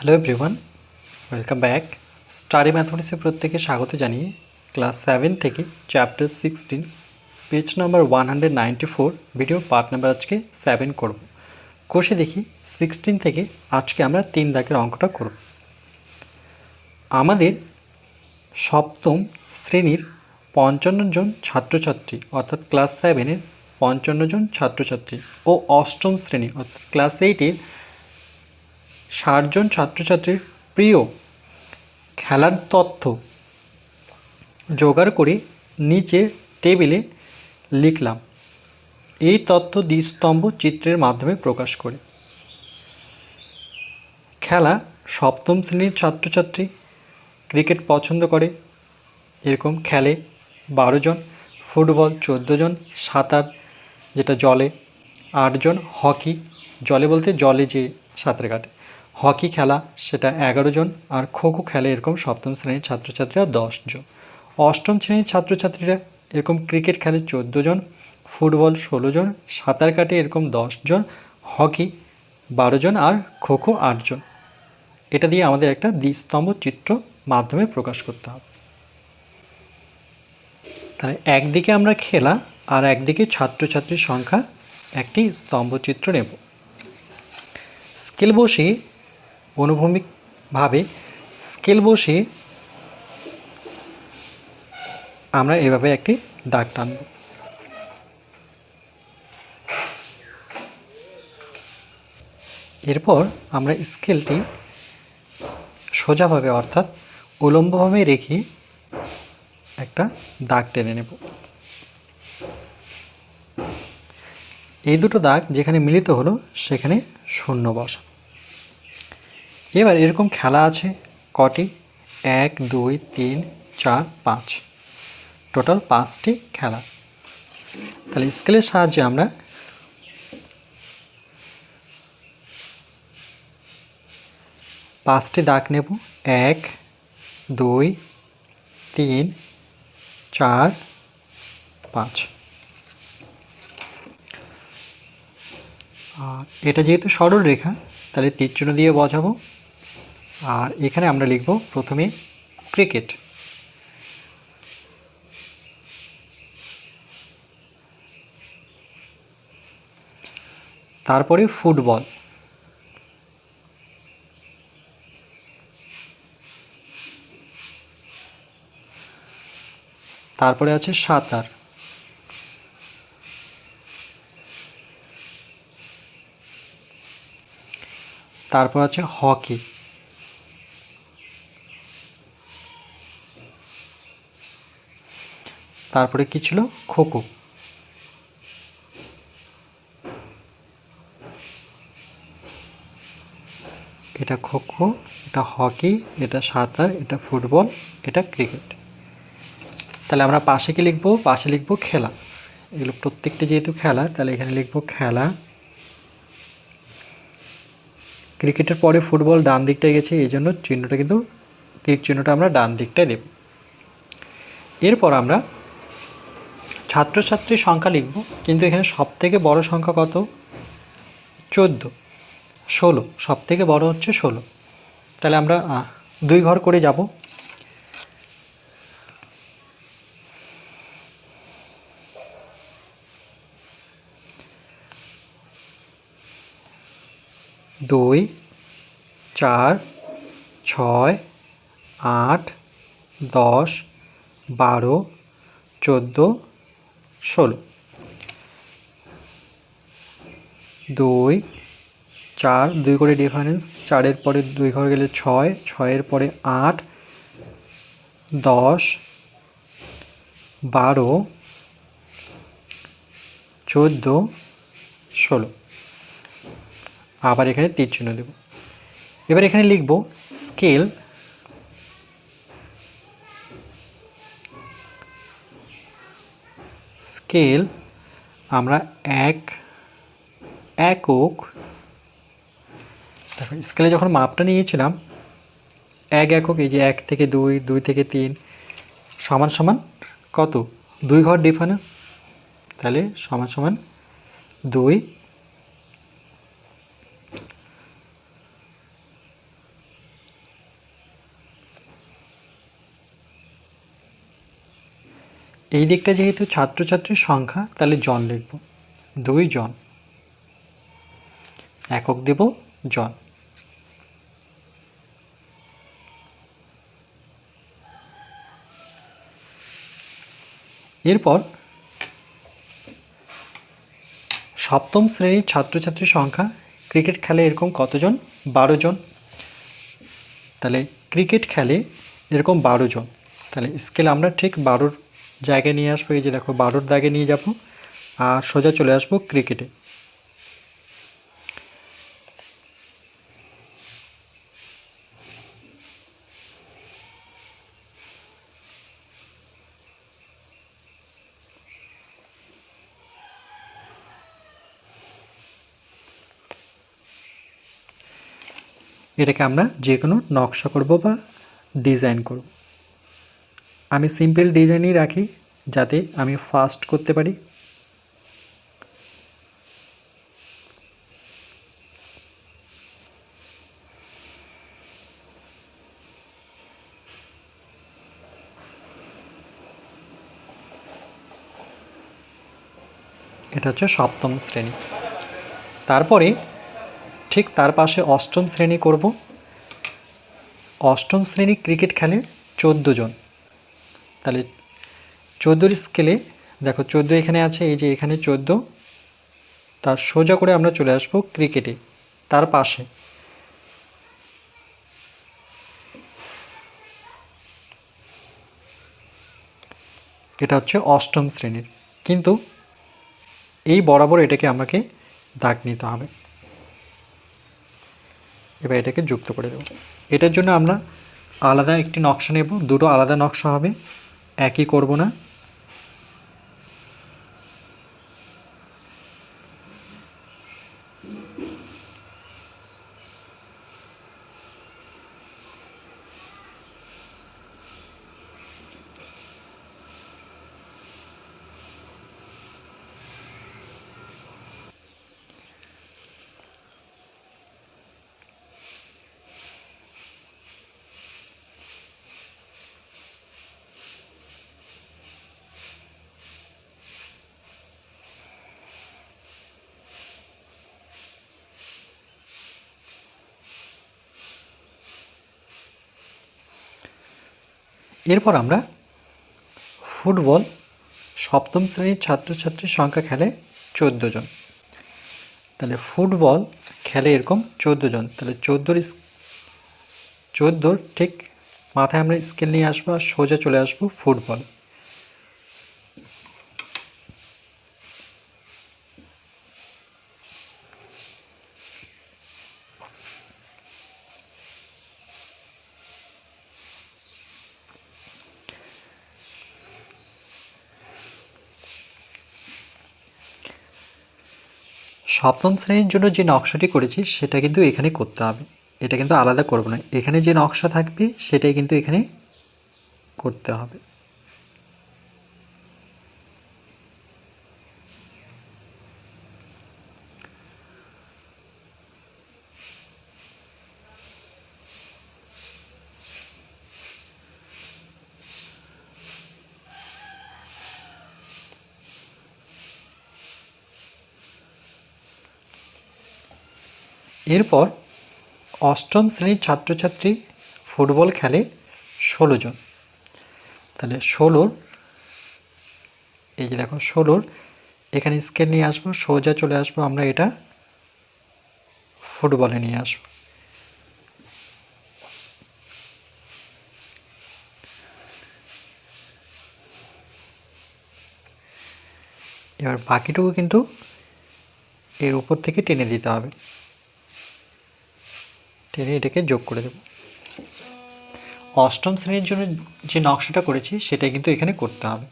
Hello everyone welcome back study ম্যাথমেটিক্সে প্রত্যেকে স্বাগত জানিয়ে ক্লাস সেভেন থেকে chapter sixteen page number one hundred ninety four video part number আজকে seven করব। কোষে দেখি সিক্সটিন থেকে আজকে আমরা তিন দাগের অঙ্কটা করব। আমাদের সপ্তম শ্রেণির পঞ্চান্ন জন ছাত্রছাত্রী, অর্থাৎ ক্লাস সেভেনের পঞ্চান্ন জন ছাত্রছাত্রী ও অষ্টম শ্রেণি, অর্থাৎ ক্লাস এইটের ষাটজন ছাত্রছাত্রীর প্রিয় খেলার তথ্য জোগাড় করে নিচের টেবিলে লিখলাম। এই তথ্য দ্বিস্তম্ভ চিত্রের মাধ্যমে প্রকাশ করে। খেলা সপ্তম শ্রেণির ছাত্রছাত্রী ক্রিকেট পছন্দ করে। এরকম খেলে বারো জন, ফুটবল চোদ্দ জন, সাঁতার যেটা জলে আটজন হকি জলে বলতে জলে যে সাঁতার কাটে। হকি খেলা, সেটা এগারো জন, আর খো খো খেলে এরকম সপ্তম শ্রেণির ছাত্রছাত্রীরা জন। অষ্টম শ্রেণির ছাত্রছাত্রীরা এরকম ক্রিকেট খেলে চোদ্দ জন, ফুটবল ষোলো জন, সাঁতার কাটে এরকম জন, হকি বারো জন, আর খো খো আটজন এটা দিয়ে আমাদের একটা দ্বিস্তম্ভ চিত্র মাধ্যমে প্রকাশ করতে হবে। তাহলে একদিকে আমরা খেলা, আর একদিকে ছাত্রছাত্রীর সংখ্যা একটি স্তম্ভচিত্র নেব। স্কেল বসিয়ে অনুভূমিকভাবে স্কেল বসিয়ে আমরা এভাবে একটি দাগ টানব। এরপর আমরা স্কেলটি সোজাভাবে অর্থাৎ উলম্বভাবে রেখে একটা দাগ টেনে নেব। এই দুটো দাগ যেখানে মিলিত হলো সেখানে শূন্য বসা এবার এরকম খেলা আছে কটি? এক, দুই, তিন, চার, পাঁচ। টোটাল পাঁচটি খেলা। তাহলে স্কেলের সাহায্যে আমরা পাঁচটি দাগ নেব। এক, দুই, তিন, চার, পাঁচ। আর এটা যেহেতু সরল রেখা তাহলে তীরচিহ্ন দিয়ে বোঝাবো। আর এখানে আমরা লিখব প্রথমে ক্রিকেট তারপরে ফুটবল. তারপরে আছে সাঁতার. তারপর আছে হকি। তারপরে কি ছিল? খোখো এটা খোখো এটা হকি, এটা সাঁতার, এটা ফুটবল, এটা ক্রিকেট। তাহলে আমরা পাশে কি লিখব? পাশে লিখব খেলা। এগুলো প্রত্যেকটি যেহেতু খেলা, তাহলে এখানে লিখব খেলা। ক্রিকেটের পরে ফুটবল ডান দিকটায় গেছে, এই জন্য চিহ্নটা কিন্তু, তীর চিহ্নটা আমরা ডান দিকটায় দেব। এরপর আমরা ছাত্রছাত্রীর সংখ্যা লিখব, কিন্তু এখানে সব থেকে বড় সংখ্যা কত? চোদ্দ। ষোলো। সব থেকে বড় হচ্ছে ষোলো। তাহলে আমরা দুই ঘর করে যাব। দুই, চার, ছয়, আট, দশ, বারো, চোদ্দ ষোলো। দুই, চার, দুই করে ডিফারেন্স চারের পরে দুই ঘর গেলে ছয়, ছয়ের পরে আট, দশ, বারো, চোদ্দ, ষোলো। আবার এখানে তীর চিহ্ন দেব। এবার এখানে লিখব স্কেল স্কেল আমরা এক, একক তারপর স্কেলে যখন মাপটা নিয়েছিলাম, এক, একক, এই যে এক থেকে দুই দুই থেকে তিন, সমান সমান কত? দুই ঘর ডিফারেন্স তাহলে সমান সমান দুই এই দিকটা যেহেতু ছাত্রছাত্রীর সংখ্যা, তাহলে জন লিখব। দুই জন। একক দেব জন। এরপর সপ্তম শ্রেণির ছাত্রছাত্রীর সংখ্যা, ক্রিকেট খেলে এরকম কতজন? বারো জন। তাহলে ক্রিকেট খেলে এরকম বারো জন। তাহলে স্কেল আমরা ঠিক বারোর জায়গায় নিয়ে আসব, এই যে দেখো বারোর দাগে নিয়ে যাব, আর সোজা চলে আসব ক্রিকেটে। এটাকে আমরা যে কোনো নকশা করব বা ডিজাইন করব। আমি সিম্পল ডিজাইনই রাখি যাতে আমি ফাস্ট করতে পারি। এটা হচ্ছে সপ্তম শ্রেণি। তারপরে ঠিক তার পাশে অষ্টম শ্রেণি করব। অষ্টম শ্রেণি ক্রিকেট খেলে চোদ্দ জন। তাহলে চোদ্দোর স্কেলে দেখো চোদ্দ এখানে আছে, এই যে এখানে চোদ্দ, তার সোজা করে আমরা চলে আসব ক্রিকেটে তার পাশে। এটা হচ্ছে অষ্টম শ্রেণির, কিন্তু এই বরাবর এটাকে আমাকে দাগ নিতে হবে। এবার এটাকে যুক্ত করে দেব। এটার জন্য আমরা আলাদা একটি নকশা নেব, দুটো আলাদা নকশা হবে। একই করব না। এরপর আমরা ফুটবল সপ্তম শ্রেণির ছাত্রছাত্রীর সংখ্যা খেলে চোদ্দ জন। তাহলে ফুটবল খেলে এরকম চোদ্দ জন। তাহলে চোদ্দোর চোদ্দোর ঠিক মাথায় আমরা স্কেল নিয়ে আসব আর সোজা চলে আসব ফুটবল। সপ্তম শ্রেণির জন্য যে নকশাটি করেছি, সেটা কিন্তু এখানে করতে হবে। এটা কিন্তু আলাদা করব না। এখানে যে নকশা থাকবে, সেটাই কিন্তু এখানে করতে হবে। এরপর অষ্টম শ্রেণির ছাত্রছাত্রী ফুটবল খেলে ষোলো জন। তাহলে ষোলোর, এই যে দেখো ষোলোর, এখানে স্কেল নিয়ে আসব, সোজা চলে আসব আমরা এটা ফুটবলে নিয়ে আসব। এবার বাকিটুকু কিন্তু এর উপর থেকে টেনে দিতে হবে। টেনে এটাকে যোগ করে দেব। অষ্টম শ্রেণির জন্য যে নকশাটা করেছি, সেটা কিন্তু এখানে করতে হবে।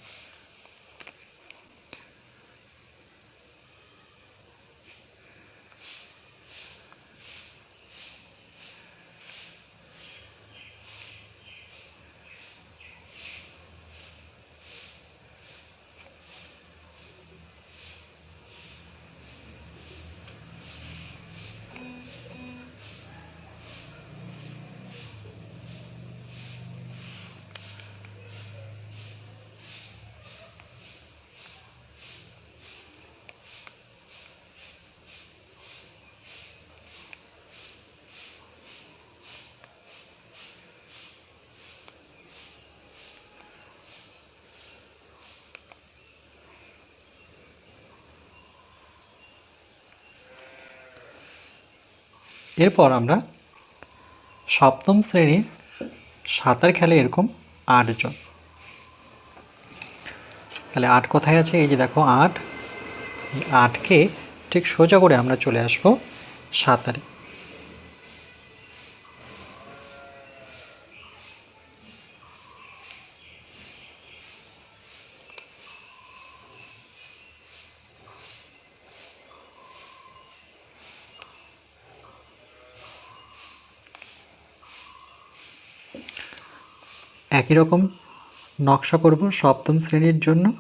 এরপর আমরা সপ্তম শ্রেণির সাঁতার খেলে এরকম আটজন। তাহলে আট কোথায় আছে? এই যে দেখো আট। আটকে ঠিক সোজা করে আমরা চলে আসব সাঁতারে। একই রকম নকশা করব সপ্তম শ্রেণির জন্য।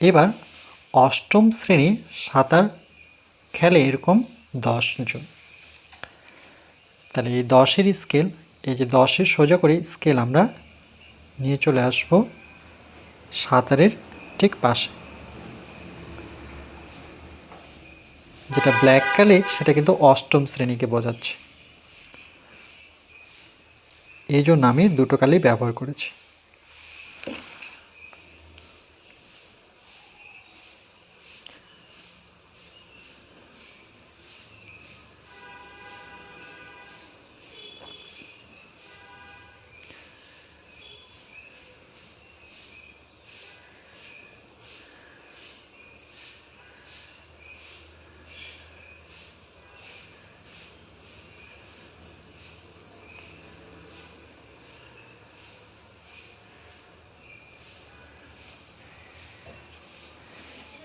এবার অষ্টম শ্রেণি সাঁতার খেলে এরকম জন। তাহলে এই দশের স্কেল এই যে দশের সোজা করে স্কেল আমরা নিয়ে চলে আসব সাঁতারের ঠিক পাশে। যেটা ব্ল্যাক কালে, সেটা কিন্তু অষ্টম শ্রেণীকে বোঝাচ্ছে। এই জন্য আমি দুটো কালেই ব্যবহার করেছি।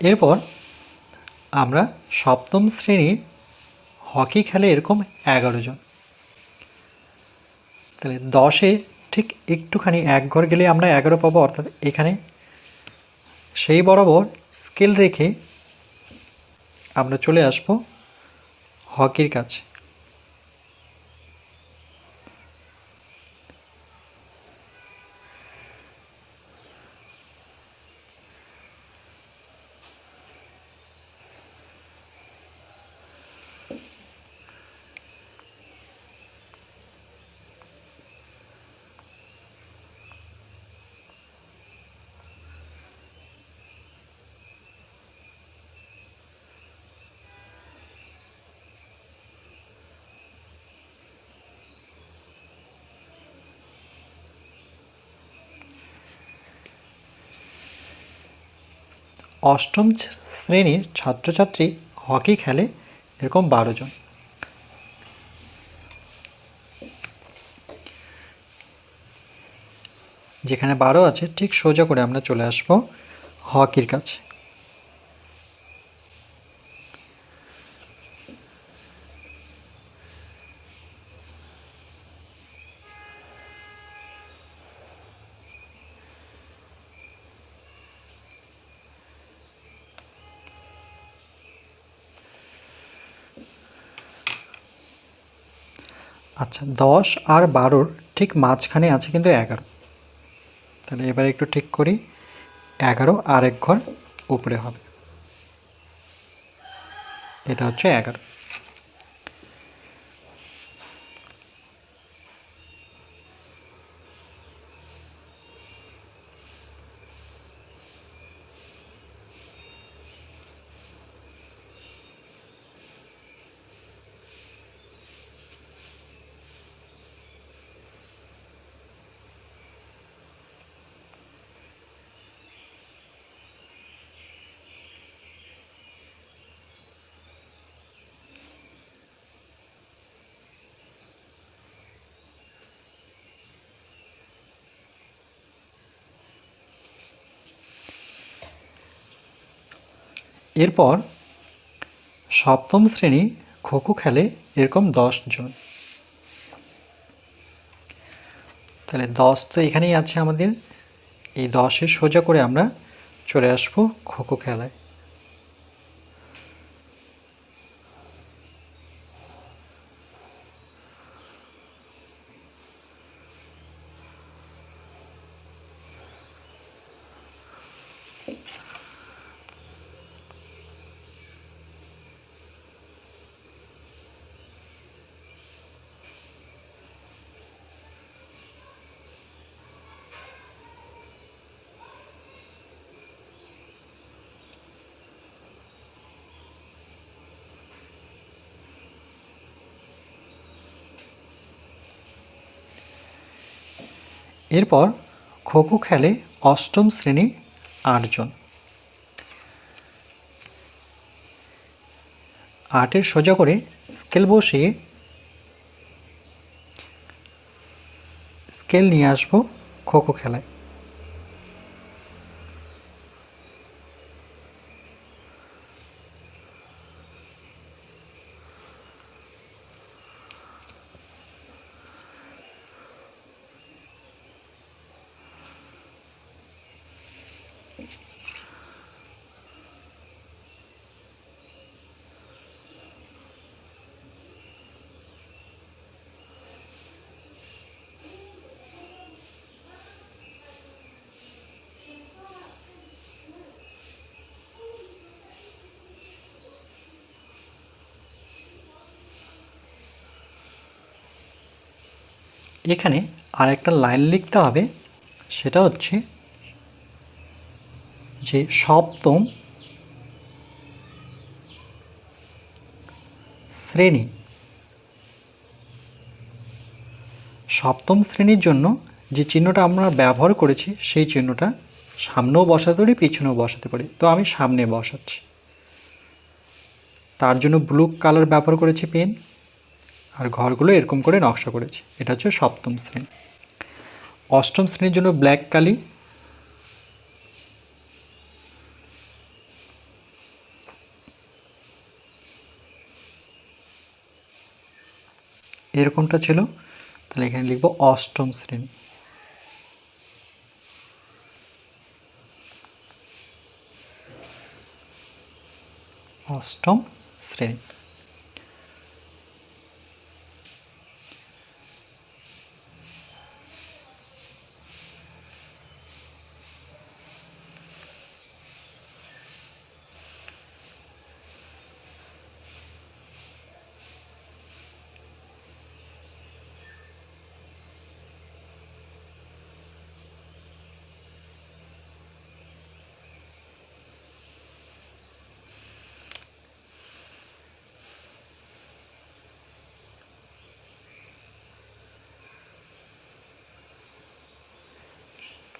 এরপর আমরা সপ্তম শ্রেণির হকি খেলে এরকম এগারো জন। তাহলে দশে ঠিক একটুখানি এক ঘর গেলে আমরা এগারো পাবো, অর্থাৎ এখানে সেই বরাবর স্কেল রেখে আমরা চলে আসব হকির কাছে। অষ্টম শ্রেণির ছাত্রছাত্রী হকি খেলে এরকম বারো জন। যেখানে বারো আছে, ঠিক সোজা করে আমরা চলে আসব হকির কাছে। আচ্ছা দশ আর বারোর ঠিক মাঝখানে আছে কিন্তু এগারো। তাহলে এবার একটু ঠিক করি, এগারো আর এক ঘর উপরে হবে। এটা হচ্ছে এগারো। এরপর সপ্তম শ্রেণি খোখো খেলে এরকম জন। তাহলে দশ তো এখানেই আছে আমাদের। এই দশের সোজা করে আমরা চলে আসব খোখো খেলায়। এরপর খোখো খেলে অষ্টম শ্রেণি আটজন। আটের সোজা করে স্কেল বসিয়ে স্কেল নিয়ে আসব খোখো খেলায়। এখানে আরেকটা লাইন লিখতে হবে, সেটা হচ্ছে যে সপ্তম শ্রেণি। সপ্তম শ্রেণির জন্য যে চিহ্নটা আমরা ব্যবহার করেছি, সেই চিহ্নটা সামনেও বসাতে পারি, পিছনেও বসাতে পারি। তো আমি সামনে বসাচ্ছি। তার জন্য ব্লু কালার ব্যবহার করেছি পেন আর ঘরগুলো এরকম করে নকশা করেছি। এটা হচ্ছে সপ্তম শ্রেণি। অষ্টম শ্রেণির জন্য ব্ল্যাক কালি। এরকমটা ছিল। তাহলে এখানে লিখব অষ্টম শ্রেণি। অষ্টম শ্রেণি।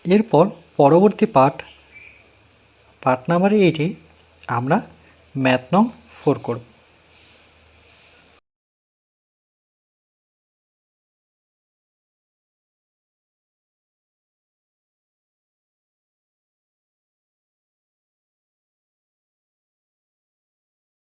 এরপর পরবর্তী পার্ট পার্ট নাম্বার এইটে আমরা ম্যাথ নং ফোর করব।